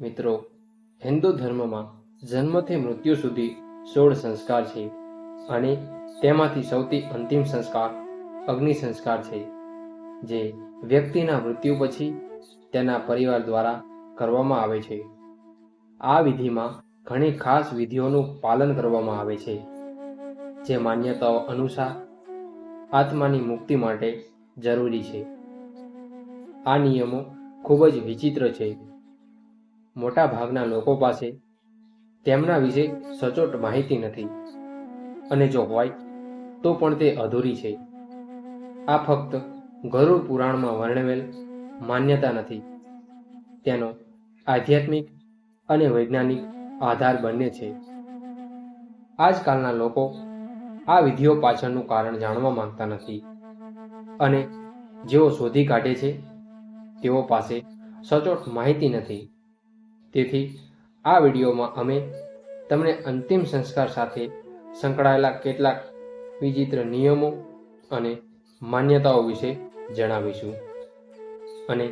મિત્રો, હિન્દુ ધર્મમાં જન્મથી મૃત્યુ સુધી સોળ સંસ્કાર છે અને તેમાંથી સૌથી અંતિમ સંસ્કાર અગ્નિ સંસ્કાર છે, જે વ્યક્તિના મૃત્યુ પછી તેના પરિવાર દ્વારા કરવામાં આવે છે. આ વિધિમાં ઘણી ખાસ વિધિઓનું પાલન કરવામાં આવે છે, જે માન્યતાઓ અનુસાર આત્માની મુક્તિ માટે જરૂરી છે. આ નિયમો ખૂબ જ વિચિત્ર છે. મોટા ભાગના લોકો પાસે તેમના વિશે સચોટ માહિતી નથી. અને જો હોય, તો પણ તે અધૂરી છે. આ ફક્ત ગરુડ પુરાણમાં વર્ણવેલ માન્યતા નથી. તેનો આધ્યાત્મિક અને વૈજ્ઞાનિક આધાર બંને છે. આજકાલના લોકો આ વિધિઓ પાછળનું કારણ જાણવા માંગતા નથી. અને જેઓ શોધી કાઢે છે, તેઓ પાસે સચોટ માહિતી નથી. તેથી આ વિડીયોમાં અમે તમને અંતિમ સંસ્કાર સાથે સંકળાયેલા કેટલાક વિચિત્ર નિયમો અને માન્યતાઓ વિશે જણાવીશું અને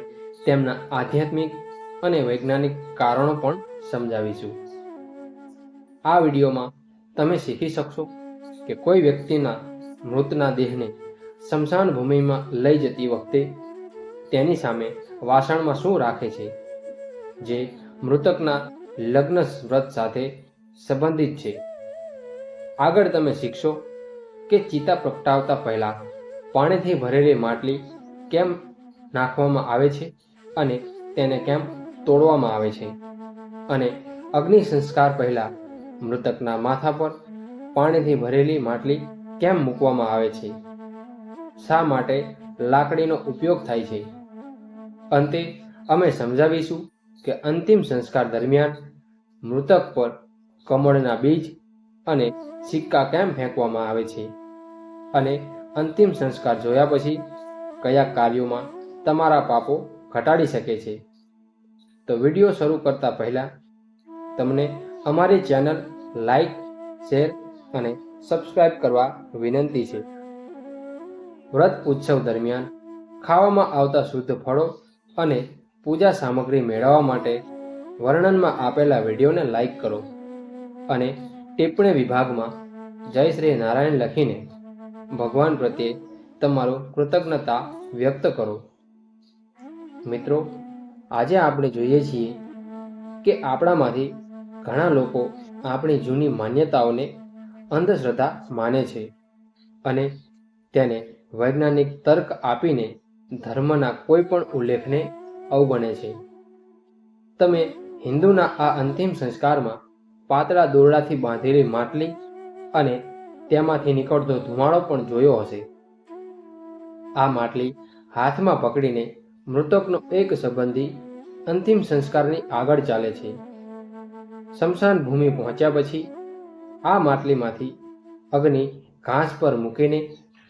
તેમના આધ્યાત્મિક અને વૈજ્ઞાનિક કારણો પણ સમજાવીશું. આ વિડીયોમાં તમે શીખી શકશો કે કોઈ વ્યક્તિના મૃતના દેહને સ્મશાન ભૂમિમાં લઈ જતી વખતે તેની સામે વાસણમાં શું રાખે છે, જે મૃતકના લગ્ન વ્રત સાથે સંબંધિત છે. આગળ તમે શીખશો કે ચિતા પ્રગટાવતા પહેલા પાણીથી ભરેલી માટલી કેમ નાખવામાં આવે છે અને તેને કેમ તોડવામાં આવે છે? અને અગ્નિ સંસ્કાર પહેલા મૃતકના માથા પર પાણીથી ભરેલી માટલી કેમ મૂકવામાં આવે છે? શા માટે લાકડીનો ઉપયોગ થાય છે? અંતે અમે સમજાવીશું કે અંતિમ સંસ્કાર દરમિયાન મૃતક પર કમળના બીજ અને સિક્કા કેમ ફેંકવામાં આવે છે? અને અંતિમ સંસ્કાર જોયા પછી કયા કાર્યોમાં તમારા પાપો ઘટાડી શકે છે? તો વીડિયો શરૂ કરતા પહેલા તમને અમારી ચેનલ લાઈક, શેર અને સબસ્ક્રાઇબ કરવા વિનંતી છે. વ્રત ઉત્સવ દરમિયાન ખાવામાં આવતા શુદ્ધ ફળો અને પૂજા સામગ્રી મેળવવા માટે વર્ણનમાં આપેલા વિડીયોને લાઈક કરો અને ટિપ્પણી વિભાગમાં જય શ્રી નારાયણ લખીને ભગવાન પ્રત્યે તમારો કૃતજ્ઞતા વ્યક્ત કરો. મિત્રો, આજે આપણે જોઈએ છીએ કે આપણામાંથી ઘણા લોકો આપણી જૂની માન્યતાઓને અંધશ્રદ્ધા માને છે અને તેને વૈજ્ઞાનિક તર્ક આપીને ધર્મના કોઈ પણ ઉલ્લેખને અવગણે છે. તમે હિન્દુના આ અંતિમ સંસ્કારમાં પાતળા દોરડાથી બાંધેલી માટલી અને તેમાંથી નીકળતો ધુમાડો પણ જોયો હશે. આ માટલી હાથમાં પકડીને મૃતકનો એક સંબંધી અંતિમ સંસ્કારની આગળ ચાલે છે. શમશાન ભૂમિ પહોંચ્યા પછી આ માટલીમાંથી અગ્નિ ઘાસ પર મૂકીને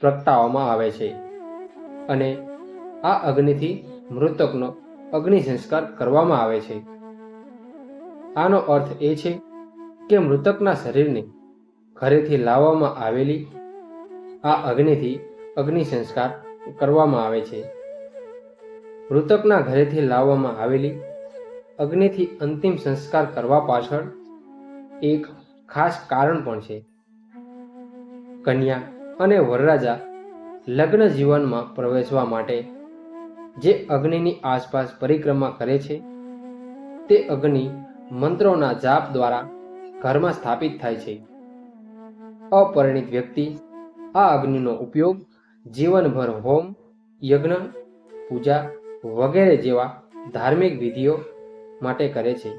પ્રગટાવવામાં આવે છે અને આ અગ્નિથી મૃતકનો અગ્નિ સંસ્કાર કરવામાં આવે છે. આનો અર્થ એ છે કે મૃતકના શરીરને ઘરેથી લાવવામાં આવેલી આ અગ્નિથી અગ્નિ સંસ્કાર કરવામાં આવે છે. મૃતકના ઘરેથી લાવવામાં આવેલી અગ્નિથી અંતિમ સંસ્કાર કરવા પાછળ એક ખાસ કારણ પણ છે. કન્યા અને વરરાજા લગ્ન જીવનમાં પ્રવેશવા માટે જે અગ્નિની આસપાસ પરિક્રમા કરે છે, તે અગ્નિ મંત્રોના જાપ દ્વારા ઘરમાં સ્થાપિત થાય છે. અપરિણિત વ્યક્તિ આ અગ્નિનો ઉપયોગ જીવનભર હોમ, યજ્ઞ, પૂજા વગેરે જેવા ધાર્મિક વિધિઓ માટે કરે છે.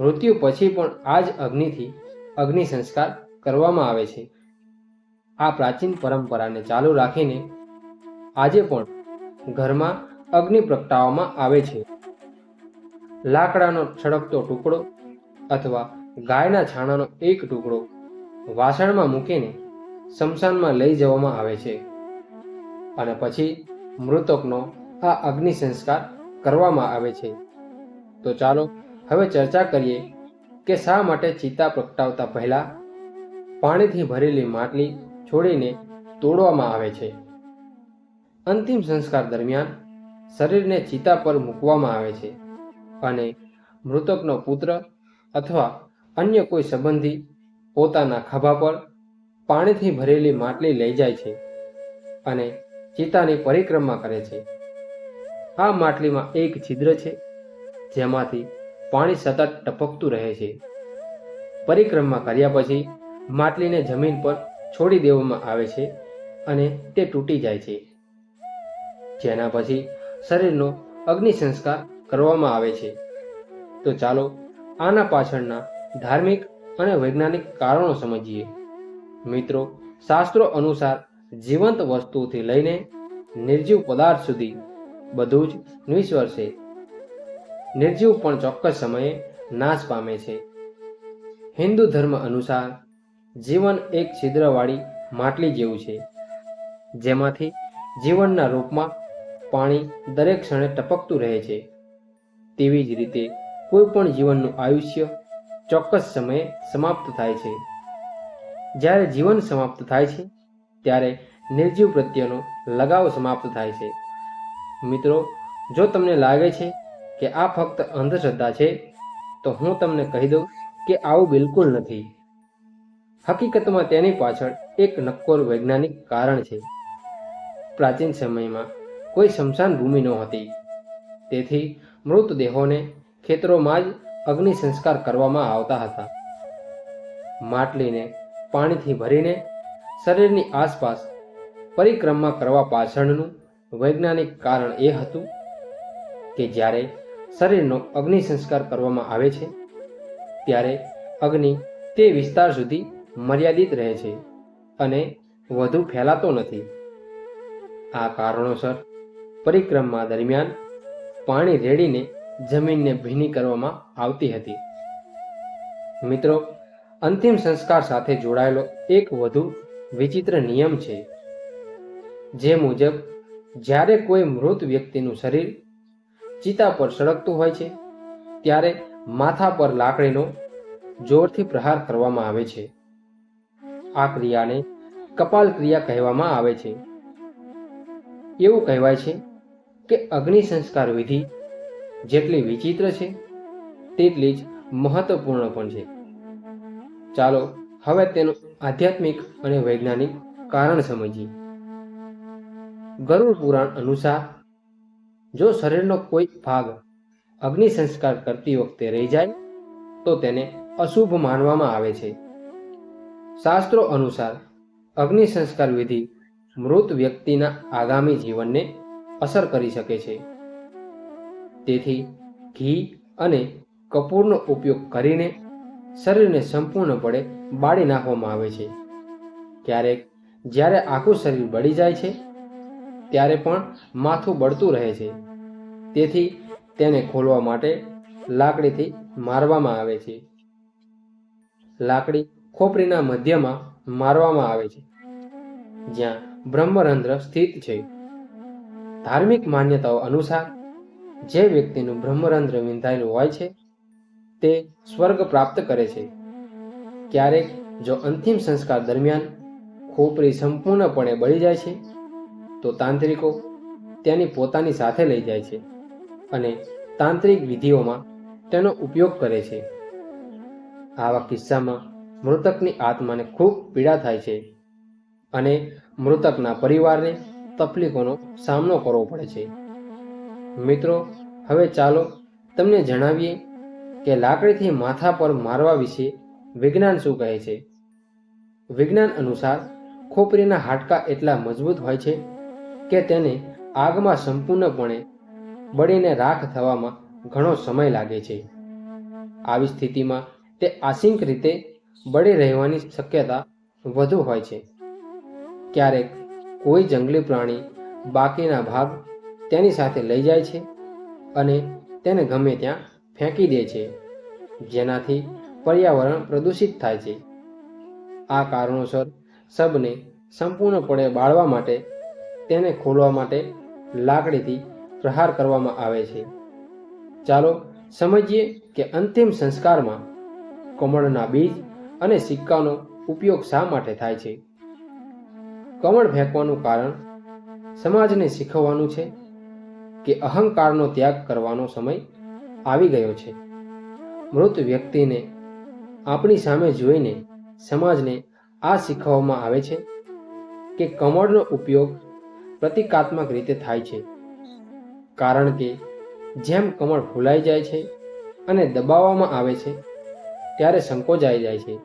મૃત્યુ પછી પણ આ જ અગ્નિથી અગ્નિ સંસ્કાર કરવામાં આવે છે. આ પ્રાચીન પરંપરાને ચાલુ રાખીને આજે પણ ઘરમાં અગ્નિ પ્રગટાવવામાં આવે છે. લાકડાનો છડકતો ટુકડો અથવા ગાયના છાણાનો એક ટુકડો વાસણમાં મૂકીને સ્મશાનમાં લઈ જવામાં આવે છે. અને પછી મૃતકનો આ અગ્નિ સંસ્કાર કરવામાં આવે છે. તો ચાલો હવે ચર્ચા કરીએ કે શા માટે ચિતા પ્રગટાવતા પહેલા પાણીથી ભરેલી માટલી છોડીને તોડવામાં આવે છે. અંતિમ સંસ્કાર દરમિયાન શરીરને ચિતા પર મૂકવામાં આવે છે અને મૃતકનો પુત્ર અથવા અન્ય કોઈ સંબંધી પોતાના ખભા પર પાણીથી ભરેલી માટલી લઈ જાય છે અને ચિતાની પરિક્રમા કરે છે. આ માટલીમાં એક છિદ્ર છે, જેમાંથી પાણી સતત ટપકતું રહે છે. પરિક્રમા કર્યા પછી માટલીને જમીન પર છોડી દેવામાં આવે છે અને તે તૂટી જાય છે. જેના પછી શરીરનો અગ્નિ સંસ્કાર કરવામાં આવે છે. તો ચાલો આના પાછળના ધાર્મિક અને વૈજ્ઞાનિક કારણો સમજીએ. મિત્રો, શાસ્ત્રો અનુસાર જીવંત વસ્તુથી લઈને નિર્જીવ પદાર્થ સુધી બધું જ નિશ્વર છે. નિર્જીવ પણ ચોક્કસ સમયે નાશ પામે છે. હિન્દુ ધર્મ અનુસાર જીવન એક છિદ્રવાળી માટલી જેવું છે. જેમાંથી જીવનના રૂપમાં પાણી દરેક ક્ષણે ટપકતું રહે છે. તેવી જ રીતે કોઈ પણ જીવનનું આયુષ્ય ચોક્કસ સમયે સમાપ્ત થાય છે. જ્યારે જીવન સમાપ્ત થાય છે, ત્યારે નિર્જીવ પ્રત્યેનો લગાવ સમાપ્ત થાય છે. મિત્રો, જો તમને લાગે છે કે આ ફક્ત અંધશ્રદ્ધા છે, તો હું તમને કહી દઉં કે આવું બિલકુલ નથી. હકીકતમાં તેની પાછળ એક નક્કોર વૈજ્ઞાનિક કારણ છે. પ્રાચીન સમયમાં કોઈ શમશાન ભૂમિ નહોતી તેથી મૃતદેહોને ખેતરોમાં જ અગ્નિ સંસ્કાર કરવામાં આવતા હતા. માટલીને પાણીથી ભરીને શરીરની આસપાસ પરિક્રમા કરવા પાછળનું વૈજ્ઞાનિક કારણ એ હતું કે જ્યારે શરીરનો અગ્નિ સંસ્કાર કરવામાં આવે છે, ત્યારે અગ્નિ તે વિસ્તાર સુધી મર્યાદિત રહે છે અને વધુ ફેલાતો નથી. આ કારણોસર પરિક્રમા દરમિયાન પાણી રેડીને જમીનને ભીની કરવામાં આવતી હતી. મિત્રો, અંતિમ સંસ્કાર સાથે જોડાયેલો એક વધુ વિચિત્ર નિયમ છે, જે મુજબ જ્યારે કોઈ મૃત વ્યક્તિનું શરીર ચિતા પર સળગતું હોય છે, ત્યારે માથા પર લાકડીનો જોરથી પ્રહાર કરવામાં આવે છે. આ ક્રિયાને કપાલ ક્રિયા કહેવામાં આવે છે. એવું કહેવાય છે કે અગ્નિ સંસ્કાર વિધિ જેટલી વિચિત્ર છે, તેટલી જ મહત્વપૂર્ણ પણ છે. ચાલો હવે તેનું આધ્યાત્મિક અને વૈજ્ઞાનિક કારણ સમજીએ. ગરુડ પુરાણ અનુસાર, જો શરીરનો કોઈ ભાગ અગ્નિ સંસ્કાર કરતી વખતે રહી જાય, તો તેને અશુભ માનવામાં આવે છે. શાસ્ત્રો અનુસાર, અગ્નિ સંસ્કાર વિધિ મૃત વ્યક્તિના આગામી જીવનને અસર કરી શકે છે. તેથી ઘી અને કપૂરનો ઉપયોગ કરીને શરીરને સંપૂર્ણપણે બાળી નાખવામાં આવે છે. ક્યારેક જ્યારે આખું શરીર બળી જાય છે, ત્યારે પણ માથું બળતું રહે છે. તેથી તેને ખોલવા માટે લાકડીથી મારવામાં આવે છે. લાકડી ખોપરીના મધ્યમાં મારવામાં આવે છે, જ્યાં બ્રહ્મરંધ્ર સ્થિત છે. ધાર્મિક માન્યતાઓ અનુસાર જે વ્યક્તિનું બ્રહ્મરંધ્ર વિંધાયેલું હોય છે, તે સ્વર્ગ પ્રાપ્ત કરે છે. ક્યારેક જો અંતિમ સંસ્કાર દરમિયાન ખોપરી સંપૂર્ણપણે બળી જાય છે, તો તાંત્રિકો તેની પોતાની સાથે લઈ જાય છે અને તાંત્રિક વિધિઓમાં તેનો ઉપયોગ કરે છે. આવા કિસ્સામાં મૃતકની આત્માને ખૂબ પીડા થાય છે અને મૃતકના પરિવારને તકલીફોનો સામનો કરવો પડે છે. મિત્રો, હવે ચાલો તમને જણાવીએ કે લાકડીથી માથા પર મારવા વિશે વિજ્ઞાન શું કહે છે? વિજ્ઞાન અનુસાર ખોપરીના હાડકાં એટલા મજબૂત હોય છે કે તેને આગમાં સંપૂર્ણપણે બળીને રાખ થવામાં ઘણો સમય લાગે છે. આવી સ્થિતિમાં તે આંશિક રીતે બળી રહેવાની શક્યતા વધુ હોય છે. ક્યારેક કોઈ જંગલી પ્રાણી બાકીના ભાગ તેની સાથે લઈ જાય છે અને તેને ગમે ત્યાં ફેંકી દે છે, જેનાથી પર્યાવરણ પ્રદૂષિત થાય છે. આ કારણોસર સબને સંપૂર્ણપણે બાળવા માટે, તેને ખોલવા માટે લાકડીથી પ્રહાર કરવામાં આવે છે. ચાલો સમજીએ કે અંતિમ સંસ્કારમાં કમળના બીજ અને સિક્કાનો ઉપયોગ શા માટે થાય છે? કમળ ફેંકવાનું કારણ સમાજને શીખવવાનું છે કે અહંકારનો ત્યાગ કરવાનો સમય આવી ગયો છે. મૃત વ્યક્તિને આપણી સામે જોઈને સમાજને આ શીખવવામાં આવે છે કે કમળનો ઉપયોગ પ્રતિકાત્મક રીતે થાય છે. કારણ કે જેમ કમળ ફૂલાઈ જાય છે અને દબાવવામાં આવે છે, ત્યારે સંકોચાઈ જાય છે.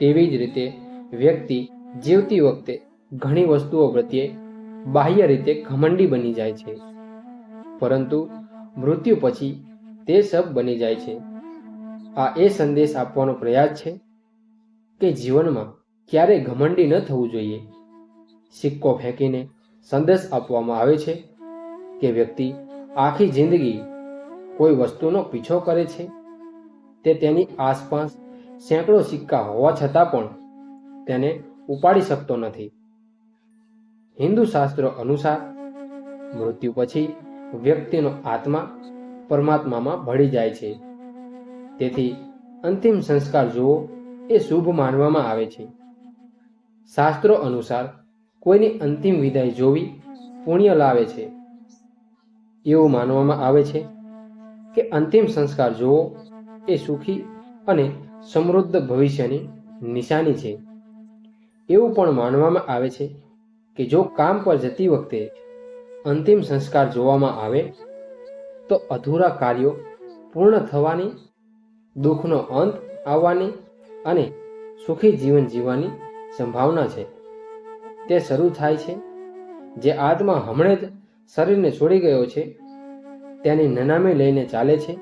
તેવી જ રીતે વ્યક્તિ જીવતી વખતે ઘણી વસ્તુઓ પ્રત્યે બાહ્ય રીતે ઘમંડી બની જાય છે. પરંતુ મૃત્યુ પછી તે સબ બની જાય છે. આ એ સંદેશ આપવાનો પ્રયાસ છે કે જીવનમાં ક્યારેય ઘમંડી ન થવું જોઈએ. સિક્કો ફેંકીને સંદેશ આપવામાં આવે છે કે વ્યક્તિ આખી જિંદગી કોઈ વસ્તુનો પીછો કરે છે. તે તેની આસપાસ સેંકડો સિક્કા હોવા છતાં પણ તેને ઉપાડી શકતો નથી. હિન્દુ શાસ્ત્રો અનુસાર, મૃત્યુ પછી વ્યક્તિનો આત્મા પરમાત્મામાં ભળી જાય છે. તેથી અંતિમ સંસ્કાર જોવો એ શુભ માનવામાં આવે છે. શાસ્ત્રો અનુસાર, કોઈની અંતિમ વિદાય જોવી પુણ્ય લાવે છે. એવું માનવામાં આવે છે કે અંતિમ સંસ્કાર જોવો એ સુખી અને સમૃદ્ધ ભવિષ્યની નિશાની છે. એવું પણ માનવામાં આવે છે કે જો કામ પર જતી વખતે અંતિમ સંસ્કાર જોવામાં આવે, તો અધૂરા કાર્યો પૂર્ણ થવાની, દુઃખનો અંત આવવાની અને સુખી જીવન જીવવાની સંભાવના છે. તે શરૂ થાય છે જે આત્મા હમણે જ શરીરને છોડી ગયો છે, તેની નનામે લઈને ચાલે છે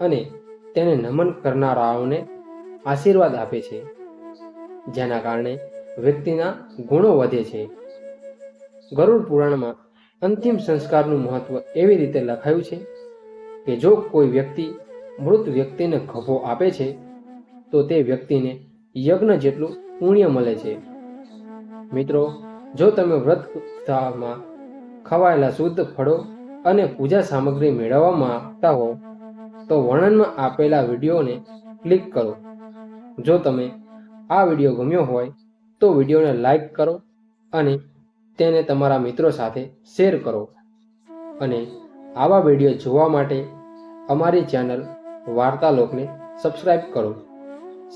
અને તેને નમન કરનારાઓને આશીર્વાદ આપે છે, જેના કારણે વ્યક્તિના ગુણો વધે છે. ગરુડ પુરાણમાં અંતિમ સંસ્કારનું મહત્વ એવી રીતે લખાયું છે કે જો કોઈ વ્યક્તિ મૃત વ્યક્તિને ખભો આપે છે, તો તે વ્યક્તિને યજ્ઞ જેટલું પુણ્ય મળે છે. મિત્રો, જો તમે વ્રત કથામાં ખવાયેલા શુદ્ધ ફળો અને પૂજા સામગ્રી મેળવવા માંગતા હો, તો વર્ણનમાં આપેલા વિડીયોને ક્લિક કરો. જો તમે આ વીડિયો ગમ્યો હોય તો વિડીયોને લાઈક કરો અને તેને તમારા મિત્રો સાથે શેર કરો. અને આવા વીડિયો જોવા માટે અમારી ચેનલ વાર્તાલોકને સબસ્ક્રાઈબ કરો.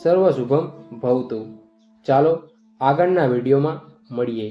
સર્વ શુભમ ભવતું. ચાલો આગળના વિડીયોમાં મળીએ.